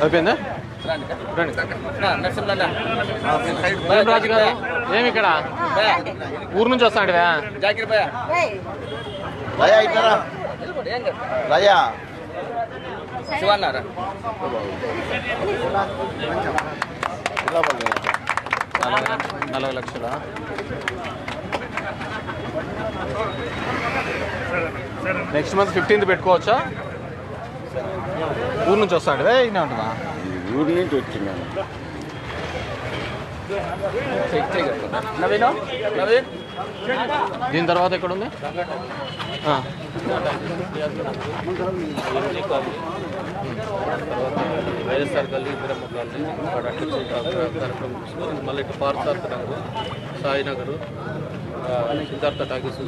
అయిపోయిందా? ఏం రాజు గారు ఏమి ఇక్కడ? ఊరు నుంచి వస్తాంటివా? జాకిర్ భయ ఇట్లా శివన్నారా? నలభై నలభై లక్షల నెక్స్ట్ మంత్ ఫిఫ్టీన్త్ పెట్టుకోవచ్చా? ఊరు నుంచి వస్తాంటివా ఇన్నా ఉంటుందా ఊరి నుంచి నవీన్? నవీన్? దీని తర్వాత ఎక్కడ ఉంది ఆ. వైఎస్ఆర్ గల్లీ ఇద్దరమ్మ కాలనీ. అక్కడ అట్లా కార్యక్రమం మళ్ళీ ఇటు పార్థార్థ నగర్ సాయినగర్. సిద్ధార్థ టాకీస్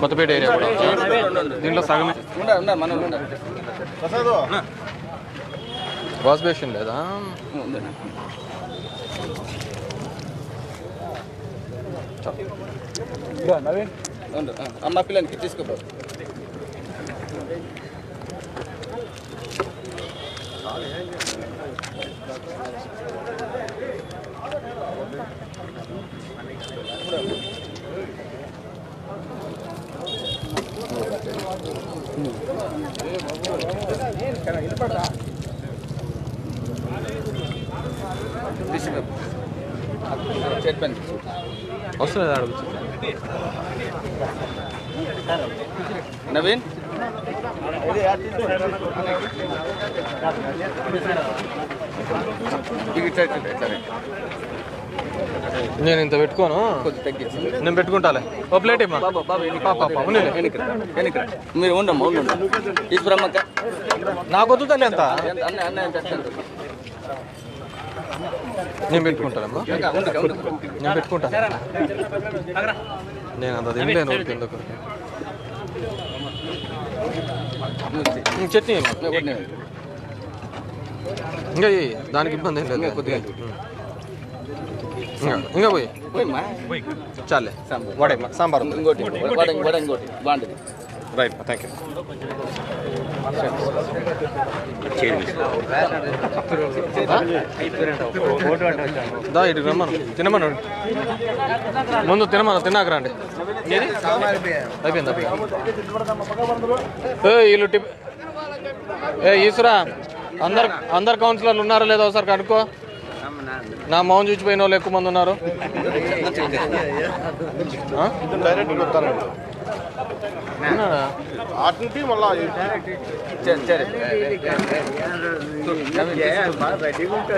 కొత్తపేట ఏరియా కూడా దీంట్లో సగమే వాష్ బేసిన్ లేదా? అమ్మ పిల్లలకి తీసుకోపో. తీసుకో చెప్పండి వస్తుంది అడుగుతుంది నవీన్ ఇది సరే సరే నేను ఇంత పెట్టుకోను? నేను పెట్టుకుంటాలే. ఓ ప్లేట్ ఇమ్మా మీరు ఉండమ్మా ఉండండి. తీసుకురమ్మక్క. నాకు వద్దు తల్లి ఎంత? నేను పెట్టుకుంటానమ్మా. నేను పెట్టుకుంటాను. నేను అంత తినలేను ఎందుకు చట్నీ. ఇంకా. దానికి ఇబ్బంది ఏం లేదు. కొద్దిగా. ఇంకా ఇంకా పోయి. చాలే. సాంబార్. వడ సాంబార్ ఇంకోటి వడ వడ ఇంకోటి. బాగుంటుంది. రైట్ థ్యాంక్ యూ దా ఇటు రమ్మను. తినమను. ముందు తినమను తిన్నాక రండి. అయిపోయింది? ఏ వీళ్ళు టిప్ ఏ ఈశ్వరా అందరు అందరు కౌన్సిలర్లు ఉన్నారో లేదో ఒకసారి కనుక్కో. నా మౌన్ చూచిపోయిన వాళ్ళు ఎక్కువ మంది ఉన్నారు. సరే సరే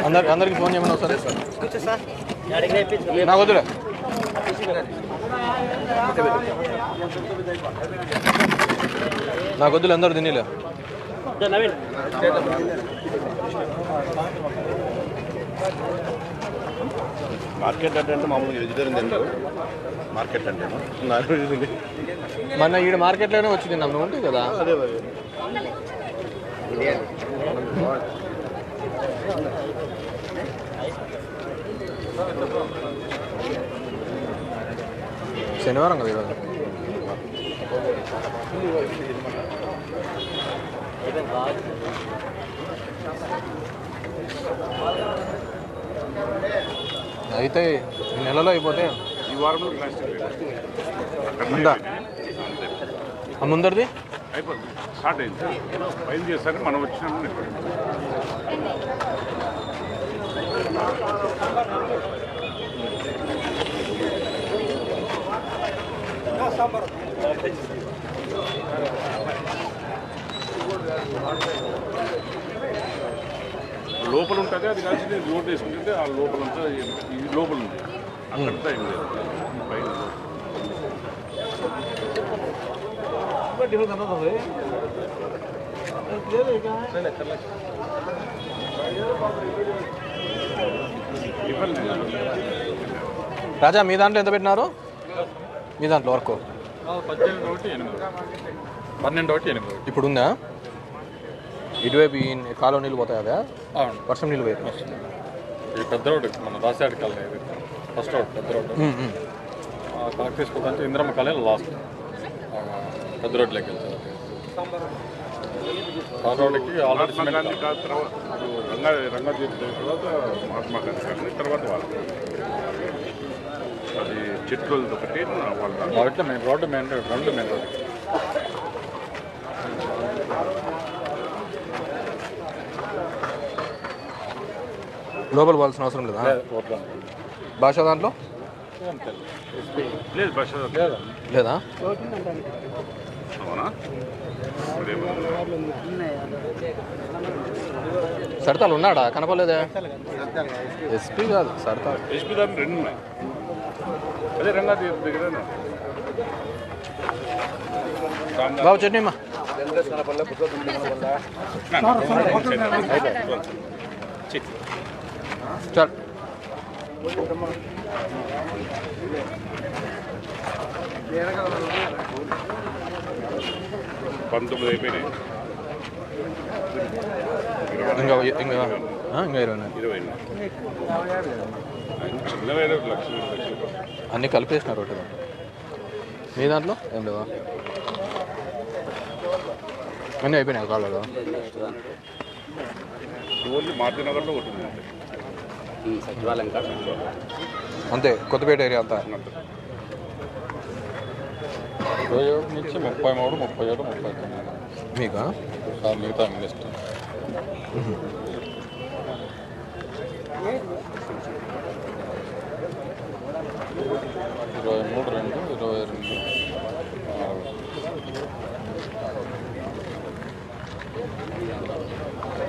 అందరికి అందరికి ఫోన్ చేయమని ఒకసారి. నాకు వద్దులే. నాకు వద్దులే అందరు తినేలే. మార్కెట్ అంటే అంటే మామూలుగా వెజిటేరియన్ తింటారు మార్కెట్ అంటే వెజ్ మొన్న ఈడ మార్కెట్లోనే వచ్చి తిన్నాం నువ్వు ఉంటాయి కదా? అదే శనివారం కదా ఈరోజు? అయితే ఈ నెలలో అయిపోతే ఈ వారంలో ఉందా ముందరిది? అయిపోతుంది. స్టార్ట్ అయింది పైన చేస్తారు మనం వచ్చిన లోపల ఉంటుంది అది కలిసి రోడ్ వేసుకుంటే ఆ లోపల అంతా ఈ లోపల ఉంది. అక్కడంతా ఏం లేదు. ఈ పైన రాజా మీ దాంట్లో ఎంత పెట్టినారు? మీ దాంట్లో వర్క్. పద్దెనిమిది ఒకటి ఎనిమిది. పన్నెండు ఒకటి ఎనిమిది ఇప్పుడు ఉందా ఇటువైపు ఈ కాలువ నీళ్ళు పోతాయి అదే అవును. వర్షం నీళ్ళు పోయి ఈ పెద్ద రోడ్డు మన కాలనీ ఇది. ఫస్ట్ రోడ్ పెద్ద రోడ్డు. ఆ కలెక్ట్ తీసుకోవడానికి ఇంద్రమ్మ కాలనీ లాస్ట్. పెద్ద రోడ్లోకి వెళ్తారు. ఆ రోడ్డుకి ఆల్రెడీ మహాత్మా గాంధీ కాదు తర్వాత రంగా రంగాజీవి తర్వాత మహాత్మా గాంధీ తర్వాత వాళ్ళు. అది చెట్లు ఒకటి వాళ్ళ మెయిన్ రోడ్డు మెయిన్ రోడ్ రెండు మెయిన్ రోడ్ లోపల పోవాల్సిన అవసరం లేదా భాష దాంట్లో లేదు సడతాలు ఉన్నాడా కనపలేదే ఎస్పీ కాదు సడతాలు ఎస్పీ దాని రెండు ఉన్నాయి అదే రంగాజీవి దగ్గర బాబు చట్నీమ్మా చల్ పంతొమ్మిది అయిపోయినాయి. ఇంకా ఇంకా ఇరవై. ఇరవై అన్నీ కలిపేసినారు ఒకటి. మీ దాంట్లో? ఏం లేవా? అన్నీ అయిపోయినాయి కాళ్ళు ఓన్లీ మారుతినగర్లో ఒకటి ఉంది అంతే కొత్తపేట ఏరియా అంతా. ఇరవై ఒకటి నుంచి ముప్పై మూడు ముప్పై ఏడు ముప్పై తొమ్మిది. మీకా? ఆ మిగతా మినిస్టర్. ఇరవై మూడు రెండు ఇరవై రెండు.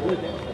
నాలుగు.